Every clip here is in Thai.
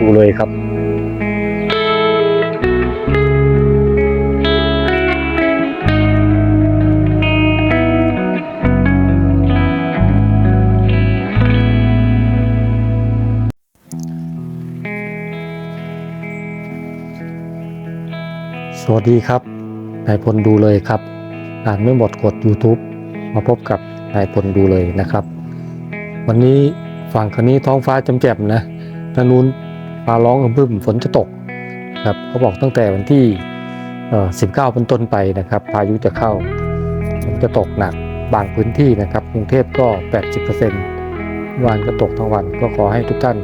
ดูเลยครับสวัสดีครับ นายพลดูเลยครับ อ่านไม่หมดกด YouTube มาพบกับนายพลดูเลยนะครับ วันนี้ฝั่งคันนี้ท้องฟ้าจำแจ่มนะทางนู้น ฟ้าร้องบึ้มฝนจะตกครับเขาบอกตั้งแต่วันที่19เป็นต้นไปนะครับ พายุจะเข้าฝนจะตกหนักบางพื้นที่นะครับ กรุงเทพก็ 80%วันก็ตกทั้งวันก็ขอให้ทุกท่าน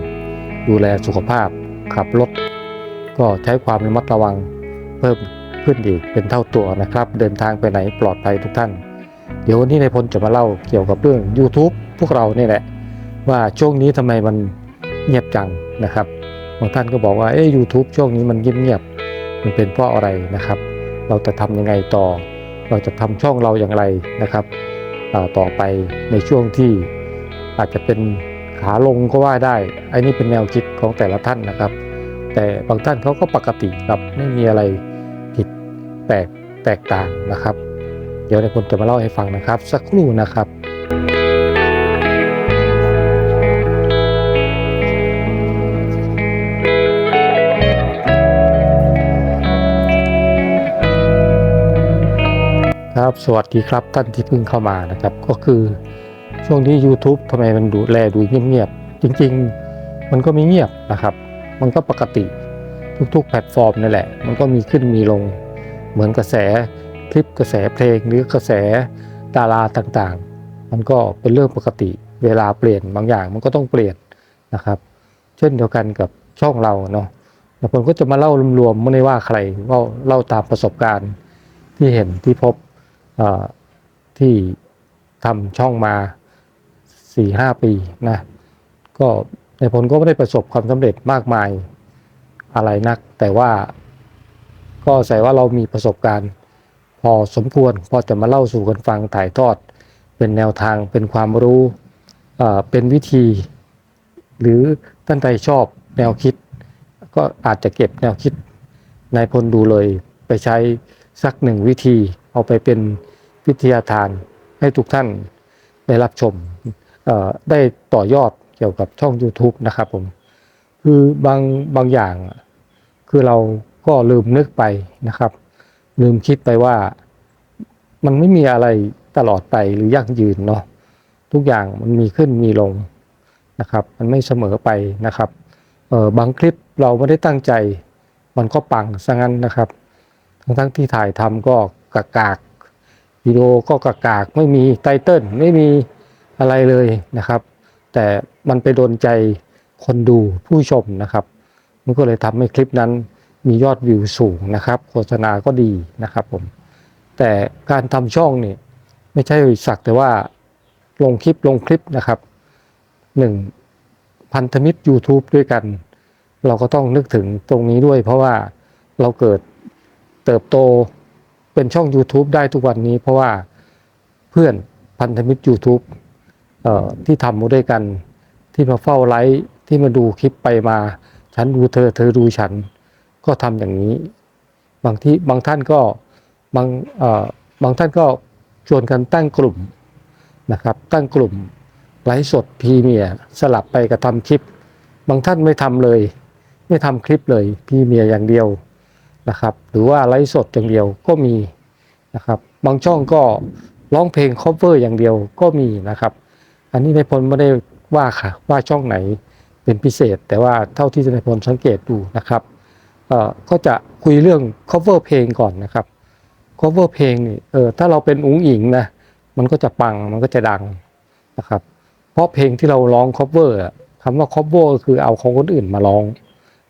ดูแลสุขภาพขับรถ ก็ใช้ความระมัดระวังเพิ่มขึ้นอีกเป็นเท่าตัวนะครับ เดินทางไปไหนปลอดภัยทุกท่าน เดี๋ยววันนี้นายพลจะมาเล่าเกี่ยวกับเรื่อง YouTube พวกเราเนี่ยแหละ ว่าช่วงนี้ทำไมมันเงียบจังนะครับ บางท่านก็บอกว่าเอ๊ยยูทูบช่วงนี้มันเงียบๆมันเป็นเพราะอะไรนะครับ เราจะทำยังไงต่อ เราจะทำช่องเราอย่างไรนะครับต่อไปในช่วงที่อาจจะเป็นขาลงก็ว่าได้อันนี้เป็นแนวคิดของแต่ละท่านนะครับ แต่บางท่านเขาก็ปกติครับไม่มีอะไรผิดแปลกแตกต่างนะครับ เดี๋ยวในายพลจะมาเล่าให้ฟังนะครับ สักครู่นะครับ ครับสวัสดีครับท่านที่เพิ่งเข้ามานะครับ ก็คือช่วงนี้ YouTube ทำไมมันดูแลดูเงียบๆจริง ๆ มันก็ไม่เงียบนะครับ มันก็ปกติทุกๆ แพลตฟอร์มนั่นแหละ มันก็มีขึ้นมีลง เหมือนกระแสคลิปกระแสเพลงหรือกระแสดาราต่างๆ มันก็เป็นเรื่องปกติ เวลาเปลี่ยนบางอย่างมันก็ต้องเปลี่ยนนะครับ เช่นเดียวกันกับช่องเราเนาะแต่ผมก็จะมาเล่ารวมๆไม่ได้ว่าใครว่าเล่าตามประสบการณ์ที่เห็นที่พบ ที่ทำช่องมา4ี่ห้าปีนะก็ในผลก็ไม่ได้ประสบความสำเร็จมากมายอะไรนัก แต่ว่าก็ใส่ว่าเรามีประสบการณ์พอสมควรพอจะมาเล่าสู่กันฟังถ่ายทอด เป็นแนวทางเป็นความรู้เอ่อเป็นวิธี หรือท่านใดชอบแนวคิด ก็อาจจะเก็บแนวคิดนายพลดูเลยไปใช้สักหนึ่งวิธี เอาไปเป็นวิทยาทานให้ทุกท่านได้รับชมได้ต่อยอดเกี่ยวกับช่อง YouTube นะครับผมคือบางบางอย่างคือเราก็ลืมนึกไปนะครับ ลืมคิดไปว่ามันไม่มีอะไรตลอดไปหรือยั่งยืนเนาะทุกอย่างมันมีขึ้นมีลงนะครับ มันไม่เสมอไปนะครับเออบางคลิปเราไม่ได้ตั้งใจ มันก็ปังซะงั้นนะครับ ทั้งทั้งที่ถ่ายทำก็ กากากๆวิดีโอก็กากากๆไม่มีไตเติลไม่มีอะไรเลยนะครับ แต่มันไปโดนใจคนดูผู้ชมนะครับ มันก็เลยทำให้คลิปนั้นมียอดวิวสูงนะครับ โฆษณาก็ดีนะครับผมแต่การทำช่องนี่ไม่ใช่สักแต่ว่าลงคลิปลงคลิปนะครับหนึ่งพันธมิตร YouTube ด้วยกัน เราก็ต้องนึกถึงตรงนี้ด้วย เพราะว่าเราเกิดเติบโต เป็นช่อง YouTube ได้ทุกวันนี้ เพราะว่าเพื่อนพันธมิตร YouTube เอ่อที่ทำมาด้วยกัน ที่มาเฝ้าไลฟ์ที่มาดูคลิปไปมา ฉันดูเธอเธอดูฉัน ก็ทำอย่างนี้ บางที่บางท่านก็บางเอ่อบางท่านก็ชวนกันตั้งกลุ่มนะครับ ตั้งกลุ่มไลฟ์สดพรีเมียสลับไปกับทำคลิป บางท่านไม่ทำเลย ไม่ทำคลิปเลยพรีเมียอย่างเดียว นะครับ หรือว่าไลฟ์สดอย่างเดียวก็มีนะครับ บางช่องก็ร้องเพลง cover อร์อย่างเดียวก็มีนะครับ อันนี้ในายพลไม่ได้ว่าค่ะว่าช่องไหนเป็นพิเศษ แต่ว่าเท่าที่ในายพลสังเกตดูนะครับก็จะคุยเรื่อง cover เพลงก่อนนะครับ cover เพลงนี่เออถ้าเราเป็นอุ้งอิงนะมันก็จะปังมันก็จะดังนะครับ เพราะเพลงที่เราร้อง cover อะคำว่า cover ก็คือเอาของคนอื่นมาร้อง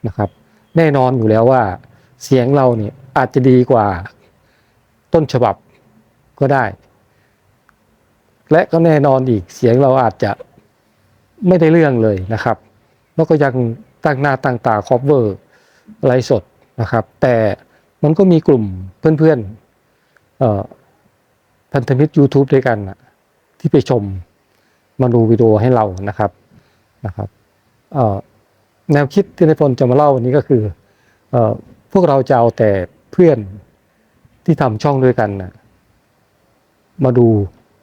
นะครับ แน่นอนอยู่แล้วว่า เสียงเราเนี่ยอาจจะดีกว่าต้นฉบับก็ได้ และก็แน่นอนอีกเสียงเราอาจจะไม่ได้เรื่องเลยนะครับ แล้วก็ยังตั้งหน้าตั้งตา cover ไลฟ์สดนะครับ แต่มันก็มีกลุ่มเพื่อนๆเอ่อพันธมิตร YouTube ด้วยกันที่ไปชมมาดูวิดีโอให้เรานะครับนะครับแนวคิดที่นายพลจะมาเล่าวันนี้ก็คืออ พวกเราจะเอาแต่เพื่อนที่ทำช่องด้วยกันนะมาดู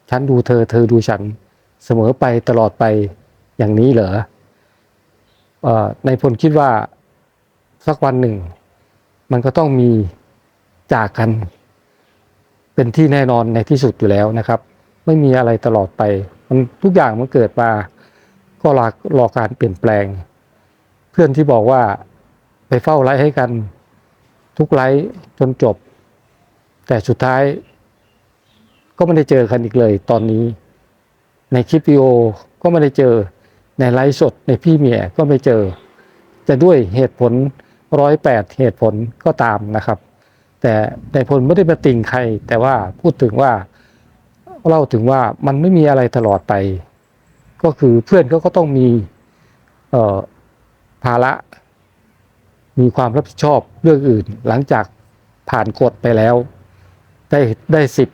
ฉันดูเธอเธอดูฉันเสมอไปตลอดไปอย่างนี้เหรอเอ่อนพลคิดว่าสักวันหนึ่ง มันก็ต้องมีจากกัน เป็นที่แน่นอนในที่สุดอยู่แล้วนะครับ ไม่มีอะไรตลอดไป มันทุกอย่างมันเกิดมาก็รอรอการเปลี่ยนแปลง เพื่อนที่บอกว่าไปเฝ้าไลฟ์ให้กัน ทุกไลฟ์จนจบ แต่สุดท้าย ก็ไม่ได้เจอกันอีกเลย ตอนนี้ ในคลิปวิดีโอก็ไม่ได้เจอในไลฟ์สดในพี่เมียก็ไม่เจอ จะด้วยเหตุผลร้อยแปดเหตุผลก็ตามนะครับ แต่ในผลไม่ได้มาติ่งใคร แต่ว่าพูดถึงว่าเล่าถึงว่ามันไม่มีอะไรตลอดไป ก็คือเพื่อนเขาก็ต้องมีภาระ มีความรับผิดชอบเรื่องอื่น หลังจากผ่านกฎไปแล้ว ได้ได้สิบ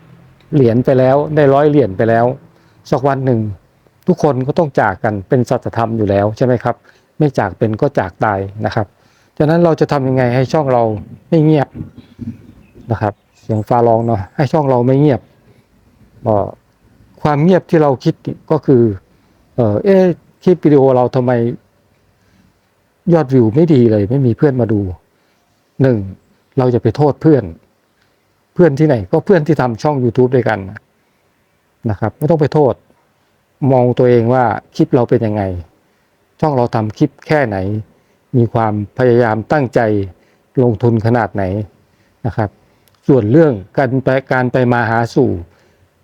เหรียญไปแล้ว ได้ร้อยเหรียญไปแล้วสักวันหนึ่ง ทุกคนก็ต้องจากกันเป็นสัจธรรมอยู่แล้วใช่ไหมครับ ไม่จากเป็นก็จากตายนะครับฉะนั้นเราจะทำยังไงให้ช่องเราไม่เงียบนะครับเสียงฟ้าร้องเนาะให้ช่องเราไม่เงียบเอ่อความเงียบที่เราคิดก็คือ เอ๊ะคลิปวิดีโอเราทำไม ยอดวิวไม่ดีเลย ไม่มีเพื่อนมาดูหนึ่งเราจะไปโทษเพื่อน เพื่อนที่ไหน ก็เพื่อนที่ทำช่อง YouTube ด้วยกันนะครับ ไม่ต้องไปโทษ มองตัวเองว่าคลิปเราเป็นยังไง ช่องเราทำคลิปแค่ไหน มีความพยายามตั้งใจลงทุนขนาดไหนนะครับ ส่วนเรื่องการไปการไปมาหาสู่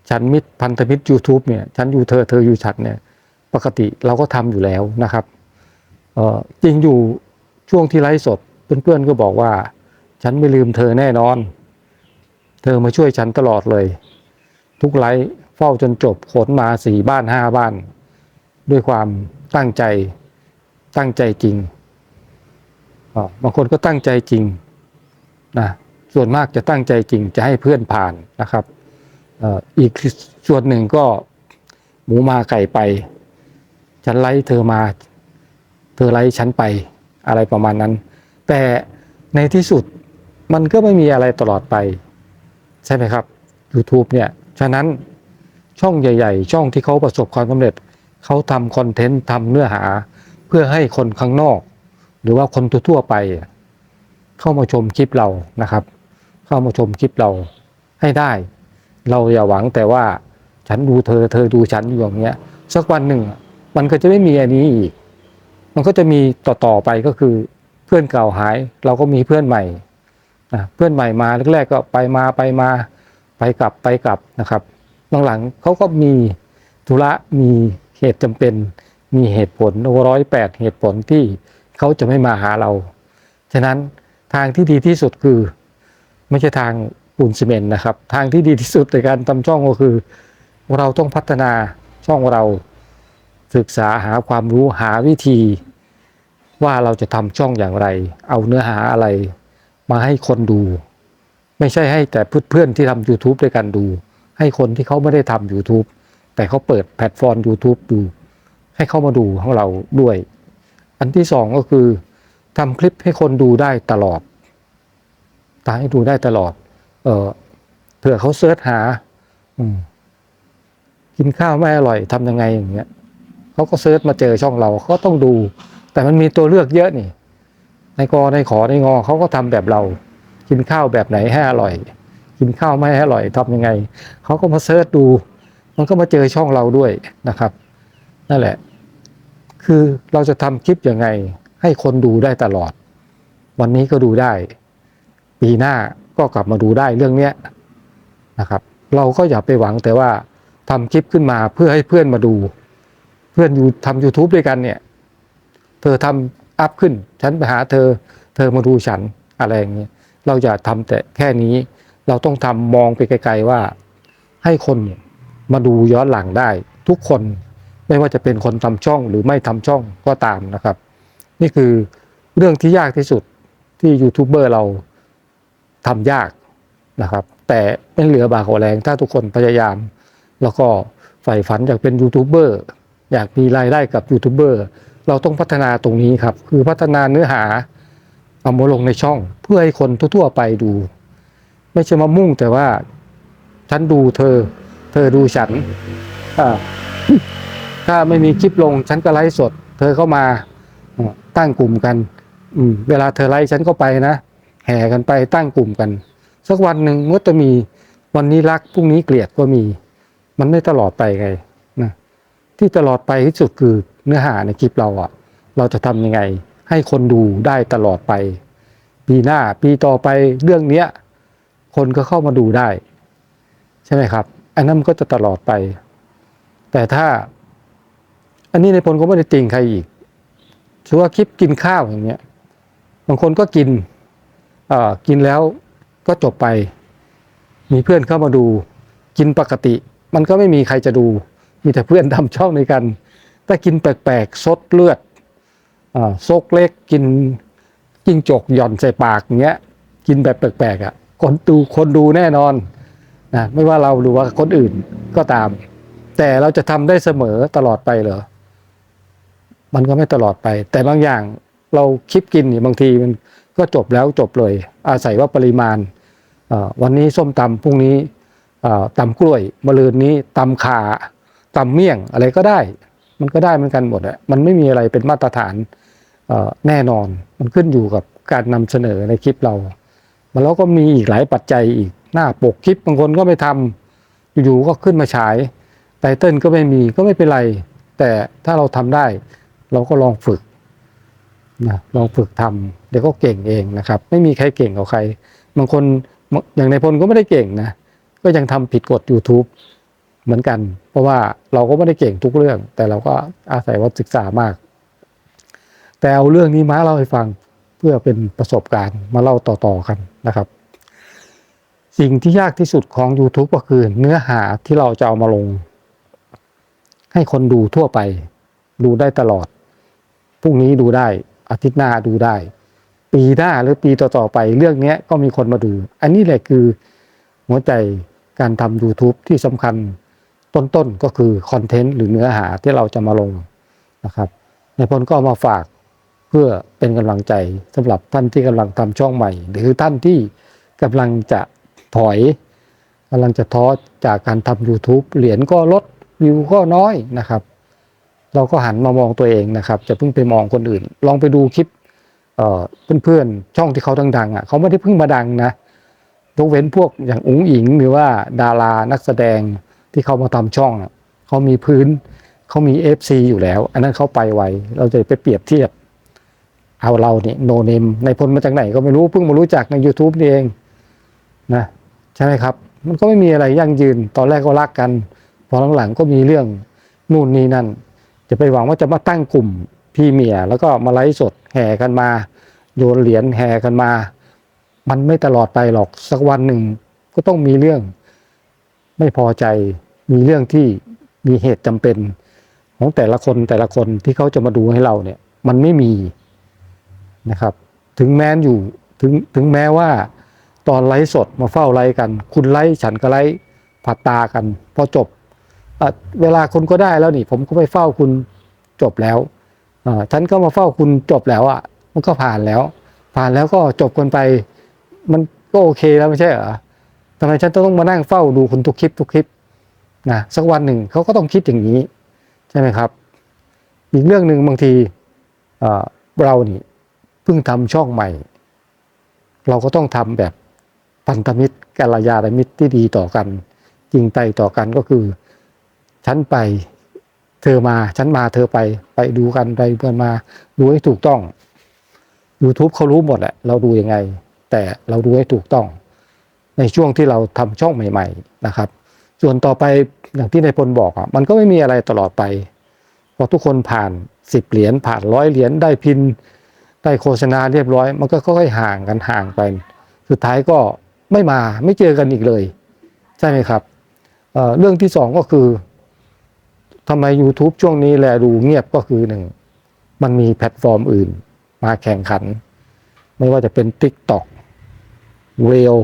ฉันมิตรพันธมิตร YouTube เนี่ยฉันยูเธอเธออยู่ฉันเนี่ยปกติเราก็ทำอยู่แล้วนะครับ จริงอยู่ช่วงที่ไลฟ์สดเพื่อนๆก็บอกว่า ฉันไม่ลืมเธอแน่นอน เธอมาช่วยฉันตลอดเลย ทุกไลฟ์เฝ้าจนจบขนมาสี่บ้านห้าบ้าน ด้วยความตั้งใจตั้งใจจริงบางคนก็ตั้งใจจริงนะส่วนมากจะตั้งใจจริงจะให้เพื่อนผ่านนะครับอีกส่วนหนึ่งก็หมูมาไก่ไป ฉันไล่เธอมา ธอไล่ฉันไปอะไรประมาณนั้น แต่ในที่สุดมันก็ไม่มีอะไรตลอดไป ใช่ไหมครับ YouTube เนี่ย ฉะนั้นช่องใหญ่ ๆ ช่องที่เขาประสบความสำเร็จ เขาทำคอนเทนต์ทำเนื้อหา เพื่อให้คนข้างนอก หรือว่าคนทั่วๆไป เข้ามาชมคลิปเรานะครับ เข้ามาชมคลิปเราให้ได้ เราอย่าหวังแต่ว่าฉันดูเธอเธอดูฉันอยู่อย่างเงี้ยสักวันหนึ่ง มันก็จะไม่มีอันนี้อีก มันก็จะมีต่อๆไปก็คือเพื่อนเก่าหาย เราก็มีเพื่อนใหม่นะเพื่อนใหม่มาแรกๆก็ไปมาไปมาไปกลับไปกลับนะครับหลังๆเขาก็มีธุระมีเหตุจำเป็น มีเหตุผลร้อยแปดเหตุผลที่เขาจะไม่มาหาเรา ฉะนั้นทางที่ดีที่สุดคือ ไม่ใช่ทางปูนซีเมนต์นะครับ ทางที่ดีที่สุดในการทำช่องก็คือ เราต้องพัฒนาช่องเรา ศึกษาหาความรู้หาวิธี ว่าเราจะทำช่องอย่างไร เอาเนื้อหาอะไร มาให้คนดู ไม่ใช่ให้แต่เพื่อนๆที่ทำ YouTube ด้วยกันดู ให้คนที่เขาไม่ได้ทำ YouTube แต่เขาเปิดแพลตฟอร์ม YouTube ดู ให้เข้ามาดูของเราด้วย อันที่สองก็คือทำคลิปให้คนดูได้ตลอดตาให้ดูได้ตลอด เออเผื่อเขาเสิร์ชหา อืมกินข้าวไม่อร่อยทำยังไงอย่างเงี้ย เขาก็เซิร์ชมาเจอช่องเราเขาต้องดู แต่มันมีตัวเลือกเยอะนี่ในกอในขอในงอเขาก็ทำแบบเรา กินข้าวแบบไหนให้อร่อย กินข้าวไม่ให้อร่อยทำยังไงเขาก็มาเซิร์ชดู มันก็มาเจอช่องเราด้วยนะครับ นั่นแหละ คือเราจะทำคลิปยังไง ให้คนดูได้ตลอด วันนี้ก็ดูได้ ปีหน้าก็กลับมาดูได้เรื่องเนี้ยนะครับ เราก็อย่าไปหวังแต่ว่าทำคลิปขึ้นมาเพื่อให้เพื่อนมาดู พื่อนอยู่ทำ YouTube ด้วยกันเนี่ย เธอทำอัพขึ้น ฉันไปหาเธอ เธอมาดูฉันอะไรอย่างเงี้ยเราอย่าทำแต่แค่นี้ เราต้องทำมองไปไกลๆว่า ให้คนมาดูย้อนหลังได้ ทุกคนไม่ว่าจะเป็นคนทำช่องหรือไม่ทำช่องก็ตามนะครับ นี่คือเรื่องที่ยากที่สุดที่ยูทูบเบอร์เราทำยากนะครับ แต่ไม่เหลือบากกว่าแรงถ้าทุกคนพยายาม แล้วก็ใฝ่ฝันอยากเป็นยูทูบเบอร์ อยากมีรายได้กับยูทูบเบอร์เราต้องพัฒนาตรงนี้ครับ คือพัฒนาเนื้อหาเอามาลงในช่อง เพื่อให้คนทั่วๆไปดู ไม่ใช่มามุ่งแต่ว่า ฉันดูเธอ เธอดูฉันถ้าไม่มีคลิปลง ฉันก็ไลฟ์สด เธอเข้ามาตั้งกลุ่มกันอืเวลาเธอไลฟ์ฉันก็ไปนะแห่กันไปตั้งกลุ่มกัน สักวันหนึ่งมันก็จะมีวันนี้รักพรุ่งนี้เกลียดก็มี มันไม่ตลอดไปไง ที่ตลอดไปที่สุดคือเนื้อหาในคลิปเราอะเราจะทำยังไง ให้คนดูได้ตลอดไป ปีหน้าปีต่อไปเรื่องเนี้ยคนก็เข้ามาดูได้ ใช่ไหมครับ อันนั้นมันก็จะตลอดไป แต่ถ้า อันนี้ในพลก็ไม่ได้ติงใครอีกถือว่าคลิปกินข้าวอย่างเงี้ยบางคนก็กินเอ่อกินแล้วก็จบไป มีเพื่อนเข้ามาดู กินปกติ มันก็ไม่มีใครจะดู มีแต่เพื่อนทำช่องในกันถ้ากินแปลกๆซดเลือดอซกเล็กกินจิ้งจกหย่อนใส่ปากเงี้ย กินแบบแปลกๆอะคนดูคนดูแน่นอนนะไม่ว่าเราหรือว่าคนอื่นก็ตาม แต่เราจะทำได้เสมอตลอดไปเหรอมันก็ไม่ตลอดไป แต่บางอย่างเราคลิปกินบางทีมันก็จบแล้วจบเลย อาศัยว่าปริมาณ วันนี้ส้มตำพรุ่งนี้ตำกล้วยมะรืนนี้ตำขา ตำเมี่ยงอะไรก็ได้ มันก็ได้เหมือนกันหมดอะมันไม่มีอะไรเป็นมาตรฐานแน่นอน มันขึ้นอยู่กับการนำเสนอในคลิปเรามันแล้วก็มีอีกหลายปัจจัยอีกหน้าปกคลิปบางคนก็ไม่ทำอยู่ๆก็ขึ้นมาฉายไตเติลก็ไม่มีก็ไม่เป็นไร แต่ถ้าเราทำได้ เราก็ลองฝึกนะลองฝึกทำเดี๋ยวก็เก่งเองนะครับ ไม่มีใครเก่งกว่าใคร บางคนอย่างในพลก็ไม่ได้เก่งนะ ก็ยังทำผิดกฎ YouTube เหมือนกัน เพราะว่าเราก็ไม่ได้เก่งทุกเรื่อง แต่เราก็อาศัยว่าศึกษามาก แต่เอาเรื่องนี้มาเล่าให้ฟังเพื่อเป็นประสบการณ์มาเล่าต่อๆกันนะครับ สิ่งที่ยากที่สุดของ YouTube ก็คือเนื้อหาที่เราจะเอามาลง ให้คนดูทั่วไป ดูได้ตลอดพรุ่งนี้ดูได้อาทิตย์หน้าดูได้ ปีหน้าหรือปีต่อๆไปเรื่องนี้ก็มีคนมาดู อันนี้แหละคือหัวใจการทำ YouTube ที่สำคัญ ต้นๆก็คือคอนเทนต์หรือเนื้อหาที่เราจะมาลงนะครับในพลก็เอามาฝากเพื่อเป็นกำลังใจสำหรับท่านที่กำลังทำช่องใหม่ หรือท่านที่กำลังจะถอยกำลังจะท้อจากการทำ YouTube เหรียญก็ลดวิวก็น้อยนะครับ เราก็หันมามองตัวเองนะครับจะเพิ่งไปมองคนอื่น ลองไปดูคลิปเอ่อเพื่อนๆช่องที่เขาดังๆอะเขาไม่ได้เพิ่งมาดังนะยกเว้นพวกอย่างอุ๋งอิงหรือว่าดารานักแสดง ที่เขามาทำช่องอะเขามีพื้นเขามี FC อยู่แล้ว อันนั้นเขาไปไวเราจะไปเปรียบเทียบ เอาเราเนี่ยโนเนมในพลมาจากไหนก็ไม่รู้เพิ่งมารู้จักใน YouTube นี่เองนะใช่ไหมครับ มันก็ไม่มีอะไรยั่งยืน ตอนแรกก็รักกันพอหลังๆก็มีเรื่องนู่นนี่นั่น จะไปหวังว่าจะมาตั้งกลุ่มพี่เมียแล้วก็มาไลฟ์สดแห่กันมา โยนเหรียญแห่กันมา มันไม่ตลอดไปหรอกสักวันหนึ่งก็ต้องมีเรื่อง ไม่พอใจมีเรื่องที่มีเหตุจำเป็นของแต่ละคนแต่ละคนที่เขาจะมาดูให้เราเนี่ย มันไม่มีนะครับ ถึงแม้นอยู่ถึงถึงแม้ว่าตอนไลฟ์สดมาเฝ้าไลฟ์กัน คุณไลฟ์ฉันก็ไลฟ์ผัดตากัน พอจบเวลาคุณก็ได้แล้วนี่ ผมก็ไปเฝ้าคุณจบแล้วฉันก็มาเฝ้าคุณจบแล้วอะ มันก็ผ่านแล้ว ผ่านแล้วก็จบกันไป มันก็โอเคแล้วไม่ใช่เหรอ ทำไมฉันต้องมานั่งเฝ้าดูคุณทุกคลิปทุกคลิปนะสักวันหนึ่งเขาก็ต้องคิดอย่างนี้ ใช่ไหมครับ อีกเรื่องหนึ่งบางทีเรานี่เพิ่งทำช่องใหม่ เราก็ต้องทำแบบพันธมิตรกัลยาณมิตรที่ดีต่อกัน จริงใจต่อกันก็คือ ฉันไปเธอมา ฉันมาเธอไปไปดูกันไปเพื่อนมาดูให้ถูกต้อง YouTube เขารู้หมดแหละเราดูยังไง แต่เราดูให้ถูกต้อง ในช่วงที่เราทำช่องใหม่ ๆ นะครับ ส่วนต่อไปอย่างที่นายพลบอกอะมันก็ไม่มีอะไรตลอดไปพอทุกคนผ่านสิบเหรียญผ่านร้อยเหรียญได้พินได้โฆษณาเรียบร้อย มันก็ค่อยๆห่างกันห่างไป สุดท้ายก็ไม่มาไม่เจอกันอีกเลย ใช่ไหมครับเเรื่องที่สองก็คือทำไม YouTube ช่วงนี้แลดูเงียบก็คือหนึ่งมันมีแพลตฟอร์มอื่น มาแข่งขัน ไม่ว่าจะเป็น TikTok เ e ล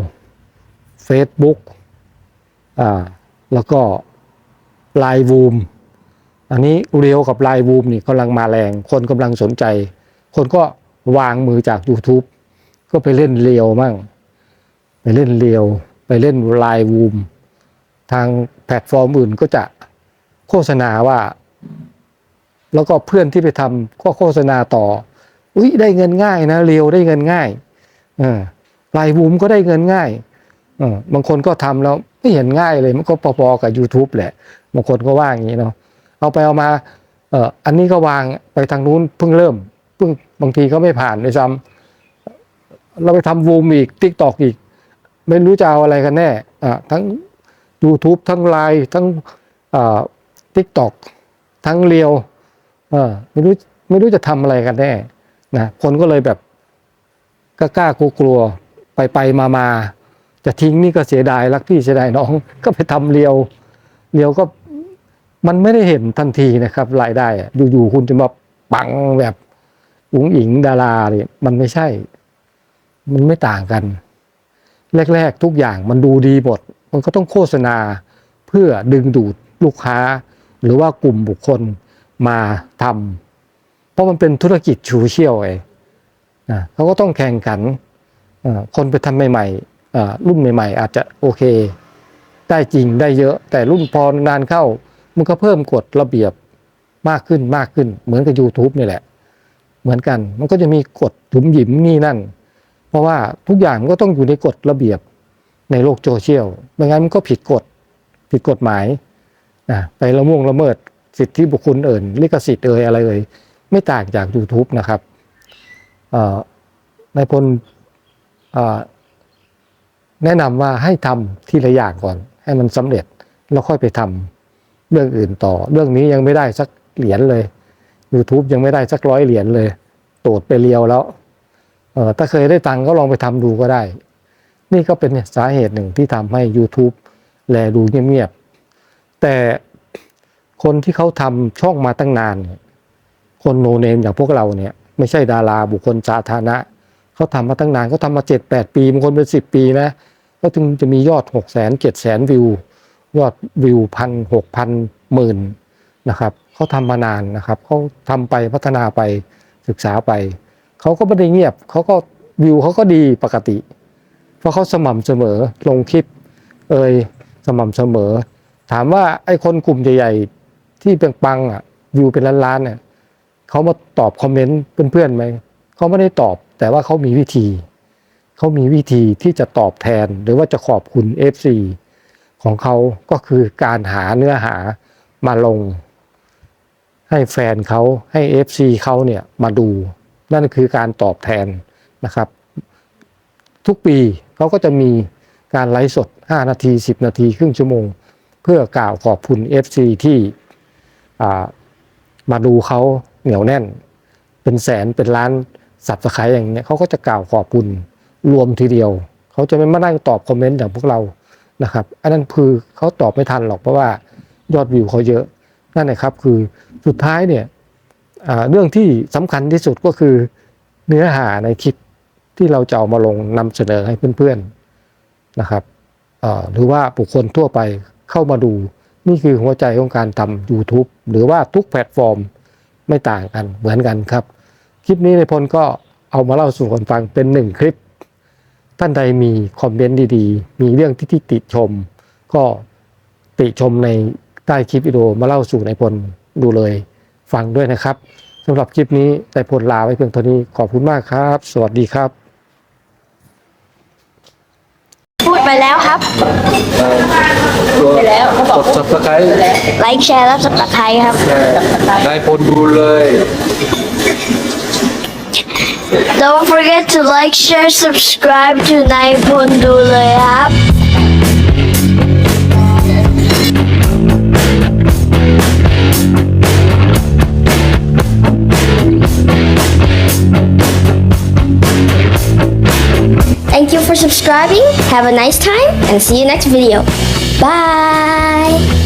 Facebook อ่าแล้วก็ l ล n e วูมอันนี้เรียวกับไลน์บูมนี่กำลังมาแรง คนกำลังสนใจ คนก็วางมือจาก YouTube ก็ไปเล่นเรียวมั่ง ไปเล่นเรียว ไปเล่นไลน์บูมทางแพลตฟอร์มอื่นก็จะโฆษณาว่า แล้วก็เพื่อนที่ไปทำก็โฆษณาต่อ อุ้ยได้เงินง่ายนะเรียวได้เงินง่ายออไลน์บูมก็ได้เงินง่าย บางคนก็ทำแล้วไม่เห็นง่ายเลยมันก็พอๆกับ YouTube แหละ บางคนก็ว่าอย่างนี้เนาะเอาไปเอามาเอ่ออันนี้ก็วางไปทางนู้นเพิ่งเริ่มเพิ่งบางทีก็ไม่ผ่านด้วยซ้ำเราไปทำวูมอีกทิกตอกอีก ไม่รู้จะเอาอะไรกันแน่อ่าทั้ง YouTube ทั้งไลน์ทั้งอ่าทิกตอกทั้งเรียวเออไม่รู้ไม่รู้จะทำอะไรกันแน่นะคนก็เลยแบบกล้ากล้ากลัวกลัวไปไปมามา จะทิ้งนี่ก็เสียดายรักพี่เสียดายน้อง ก็ไปทำเรียวเรียวก็มันไม่ได้เห็นทันทีนะครับรายได้อะอยู่ๆคุณจะมาปังแบบอุ๋งอิงดาราเนี่ยมันไม่ใช่ มันไม่ต่างกัน แรก ๆ ทุกอย่างมันดูดีหมด มันก็ต้องโฆษณาเพื่อดึงดูดลูกค้า หรือว่ากลุ่มบุคคลมาทำเพราะมันเป็นธุรกิจชูเชี่ยวไงนะเขาก็ต้องแข่งขันคนไปทำใหม่ ๆ รุ่นใหม่ๆ อาจจะโอเค ได้จริงได้เยอะ แต่รุ่นพอนานเข้า มันก็เพิ่มกฎระเบียบมากขึ้นมากขึ้น เหมือนกับ YouTube นี่แหละ เหมือนกันมันก็จะมีกฎถุมหยิมนี่นั่น เพราะว่าทุกอย่างก็ต้องอยู่ในกฎระเบียบในโลกโซเชียลไม่งั้นมันก็ผิดกฎผิดกฎหมายนะไปละม่วงละเมิดสิทธิบุคคลเอ่นลิขสิทธิ์เอ่ยอะไรเอ่ยไม่ต่างจาก YouTube นะครับเอ่อนพล แนะนำว่าให้ทำทีละอย่างก่อน ให้มันสำเร็จแล้วค่อยไปทำเรื่องอื่นต่อ เรื่องนี้ยังไม่ได้สักเหรียญเลย YouTube ยังไม่ได้สักร้อยเหรียญเลยโตดไปเรียวแล้วเออถ้าเคยได้ตังก็ลองไปทำดูก็ได้ นี่ก็เป็นสาเหตุหนึ่งที่ทำให้ YouTube แลดูเงียบๆแต่คนที่เขาทำช่องมาตั้งนาน คนโนเนมอย่างพวกเราเนี่ย ไม่ใช่ดาราบุคคลสาธารณะเขาทำมาตั้งนานเขาทำมาเจ็ดแปดปีบางคนเป็นสิบปีนะ ก็ถึงจะมียอดหกแสนเจ็ดแสนวิว ยอดวิวพันหกพันหมื่นนะครับเขาทำมานานนะครับเขาทำไปพัฒนาไปศึกษาไป เขาก็ไม่ได้เงียบเขาก็วิวเขาก็ดีปกติ เพราะเขาสม่ำเสมอลงคลิป เอยสม่ำเสมอ ถามว่าไอ้คนกลุ่มใหญ่ๆที่เป็นปังอะวิวเป็นล้านๆเนี่ยเขามาตอบคอมเมนต์เพื่อนๆไหมเขาไม่ได้ตอบแต่ว่าเขามีวิธี เขามีวิธีที่จะตอบแทนหรือว่าจะขอบคุณ FC ของเขาก็คือการหาเนื้อหามาลง ให้แฟนเขาให้ FC เขาเนี่ยมาดู นั่นคือการตอบแทนนะครับ ทุกปีเขาก็จะมีการไลฟ์สด 5 นาที 10 นาที ครึ่งชั่วโมง เพื่อกล่าวขอบคุณ FC ที่มาดูเขาเหนียวแน่น เป็นแสนเป็นล้านสับสไครอย่างเนี้ยเขาก็จะกล่าวขอบคุณ รวมทีเดียว เขาจะไม่มานั่งตอบคอมเมนต์อย่างพวกเรานะครับอันนั้นคือเขาตอบไม่ทันหรอกเพราะว่ายอดวิวเขาเยอะนั่นแหละครับคือสุดท้ายเนี่ยเรื่องที่สำคัญที่สุดก็คือเนื้อหาในคลิปที่เราจะเอามาลงนำเสนอให้เพื่อนๆนะครับหรือว่าบุคคลทั่วไปเข้ามาดู นี่คือหัวใจของการทำ YouTube หรือว่าทุกแพลตฟอร์มไม่ต่างกันเหมือนกันครับ คลิปนี้ในพลก็เอามาเล่าสู่กันฟังเป็นหนึ่งคลิป ท่านใดมีคอมเมนต์ดีๆ มีเรื่องที่ที่ติชม ก็ติชมในใต้คลิปวิดีโอมาเล่าสู่ในายพลดูเลย ฟังด้วยนะครับสำหรับคลิปนี้นายพลลาไว้เพียงเท่านี้ขอบคุณมากครับ สวัสดีครับ พูดไปแล้วครับ ไปแล้วเขาบอกกด subscribe ไลค์แชร์และสับสไครครับ นายพลดูเลย Don't forget to like, share, subscribe to Naipon app. Thank you for subscribing. Have a nice time and see you next video. Bye!